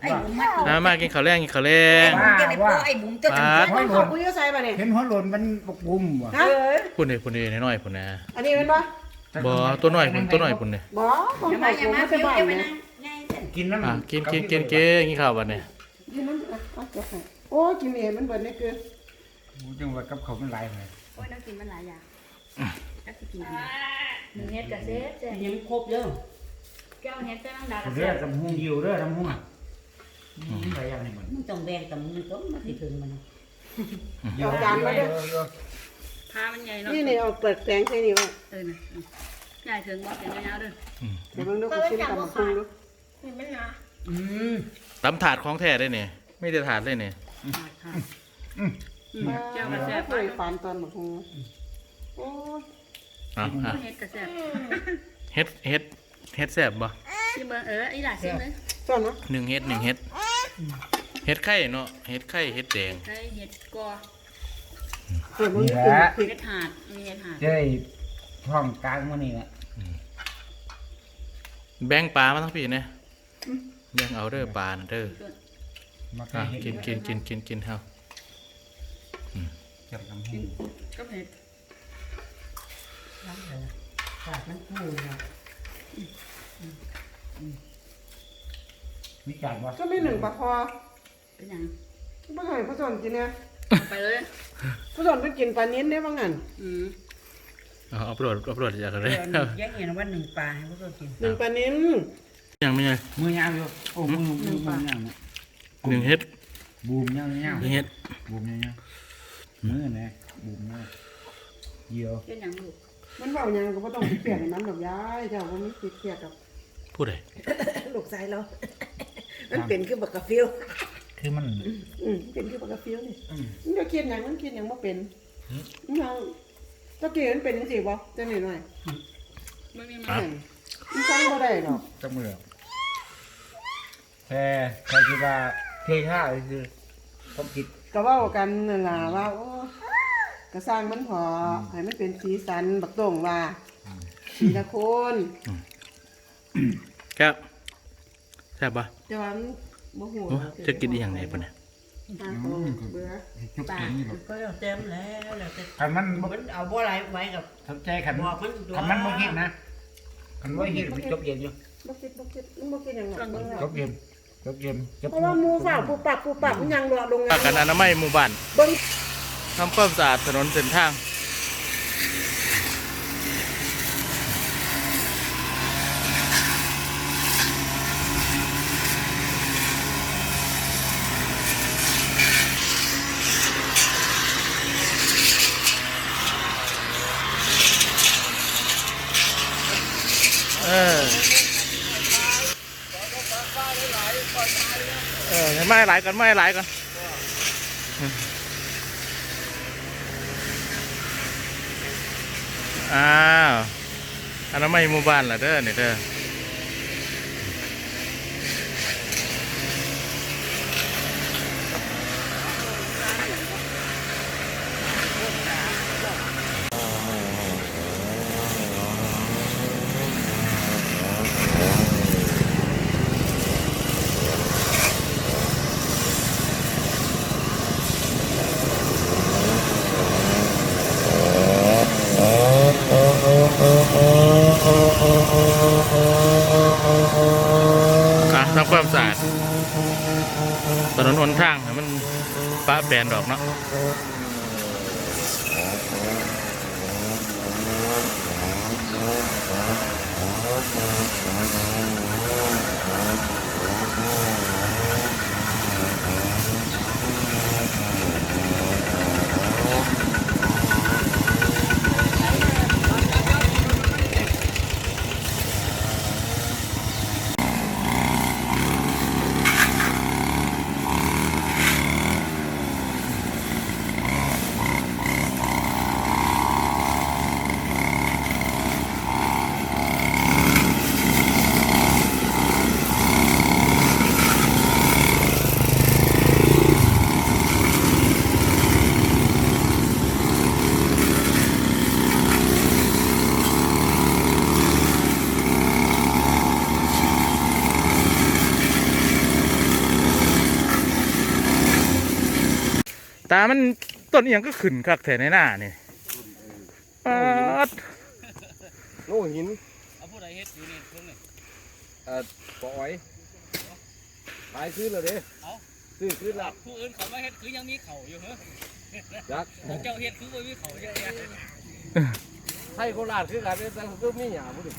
ไอ้บุ๋มมามามากินข้าวแรงกินข้าวแรงบุ๋มจะไม่พอไอ้บุ๋มจะถึงปาดเพื่อนไม่หมดกูจะใส่ป่ะเนี่ยเห็นหัวหล่นมันบกบุ่มว่ะฮะพุ่นนี่พุ่นนี่น้อยๆพุ่นนะอันนี้เป็นปะบ่ตัวน้อยพุ่นตัวน้อยพุ่นนี่บ่ของอย่าใครมาอกูย่ามาไม่เดี๋ใช่ยวบ้านจะไปเนี่ยนั่งง่ายเส้นกินน้ำอะกินกินกินกินกินข้าวบัดนี้กินมันอะเอาเดี๋ยวให้โอ้ยกินเองมันเบิดนี่คือกูจังหวัดกับเขามันหลายเลยโอ้ยน้ำกินมันหลายอย่างแล้วจะกินหนึ่งเฮ็ดกับเซฟเจ๊ยังครบเยอะแก้วเฮ็ดก็ต้องด่ากับเซเรื่อฟทำหุ้งยิวเรื่อทำหุ้ง อะหลายอย่างให้มันมึงต้องแบ่งกับมึงก็มาสิถึงมันเอาจานมาด้วยพามันใหญ่เนาะนี่นี่เอาเปิดแสงใส่นี่ไว้เออนะใหญ่ถึงบอกเป็นยาวด้วยเดี๋ยวมึงดูกูชิมกับมึงดูอืมตำถาดของแท้ได้เนี่ยไม่ได้ถาดเลยเนี่ค่ะมาแก้วกับเซฟฟานตอนบักฮูโอ้ยอะอะเฮ็ดกับเซฟเฮ็ดเฮ็ดเฮ็ดแซ่บบ่ ชิมเบอร์เอออีหล่าชิมเลยส่วนนะหนึ่งเฮ็ดหนึ่งเฮ็ดเฮ็ดไข่เนาะเฮ็ดไข่เฮ็ดแดงใช้เฮ็ดกอส่วนมึงนี่กินแหละพริกเฮ็ดหาดมีเฮ็ดหาดเจ้ท้องกลางมันนี่แหละแบ่งปลามาทั้งพี่นะแบ่งเอาเด้อปลาน่ะเด้อมาอะเห็กินกินกินกินกินเฮาจับทำหุ้งก็เฮ็ดปากมันพูนะ มีจานบ่ก็ไม่หนึ่งปลาคอเป็นหยังไม่เคยผสมกินเนี่ยไปเลยผสมก็กินปลานิ้นได้บ้างงั้นอืมเอาเอาโปรดเอาโปรดจากอะไรแยกเห็นว่าหนึ่งปลาให้พวกเรากินหนึ่งปลานิ้นยังไม่ไงมือยาวอยู่โอ้มือมือมือยาวเนี่ยหนึ่งเฮ็ดบูมยาวยาวหนึ่งเฮ็ดบูมยาวยาวมือเนี่ยบูมยาวเยี่ยวเฮ็ดหยังลูกมันเบายังก็ไม่ต้องเปลี่ยนมันดอกย้ายเจ้าก็ไม่ติดเกียกับพูด เลยลูกชายเรา มันเป็นคือบักกะฟิวคือมัน อืมเป็นคือบักกะฟิวนี่อืมมันจะกินหยังมันกินหยังบ่เป็นมันเอาตะกี้มันเป็นจังซี่บ่จังหน่อยไม่มีๆมานั่นมันสั่งบ่ได้ดอกจับมือแค่ใครคิดว่าเทท่าคือผมคิดก็เว้ากันนั่นล่ะว่าโอ้ก็สร้างมันพอให้มันเป็นสีสันบักโต่งว่าทีละคน ครับแซ่บปะแต่ว่ามันบ่ฮู้โอ้จะกินอีหยังไหนปะเนี่ยอ่าโตเบื่อจุกกินนี่แบบก็เต็มแล้วแล้วแต่คันมันบ่มันเอาบ่ไรไว้กับทำใจขันบอกมันขันมันบ่คิดนะขันบ่คิดมันจบเย็นอยู่บ่คิดบ่คิดมันบ่คิดหยังหรอกเบิ่งจแล้วบเย็นจบเย็นจบเพราะว่าหมู่ฝ่าปูปับปูปับมันยังรอลงปากกันอนามัยหมู่บ้านเบิ่งทำความสะอาดถนนเส้นทาง เออไม่ไหลก่อนไม่ไหลก่อนอ้าวอันนั้นไม่หมู่บ้านล่ะเด้อนี่เด้อ นดอกเนาะ ตามันต้นอีหยังก็ขึ้นคักแถในหน้านี่ปาดโน่หินเอาผู้ใดเฮ็ดอยู่นี่เพิ่งนี่เอ่อปออ้อยขายขึ้นแล้วเด้เอาซื้อขึ้นแล้วผู้อื่นเขามาเฮ็ดคือยังมีเข่าอยู่เหรอยักษ์พวกเจ้าเฮ็ดคือบ่มีเข่าเยอะแยะให้โคราชคือกันแต่ก็มีหยาบุดิ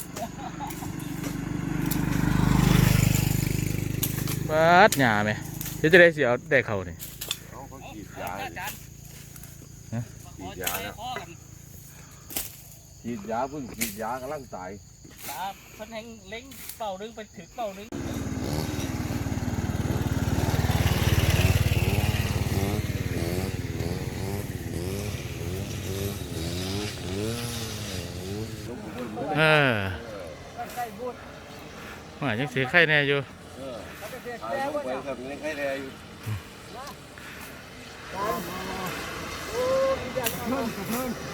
ปาดหญ้าไหมเดี๋ยวจะได้เสียได้เขานี่เขาเขากรีดเอายาอาจารย์ฮะขอจะได้พ่อกันกรีดยาเพิ่งกรีดยากำลังตายตาเพิ่นแห่งเล็งเป้าหนึงไปถึงเป้าหนึงเออว่ายังเสียไข่แน่อยู่ขายลงไปกับเลี้ยงให้แน่อยู่ 慢，慢，慢。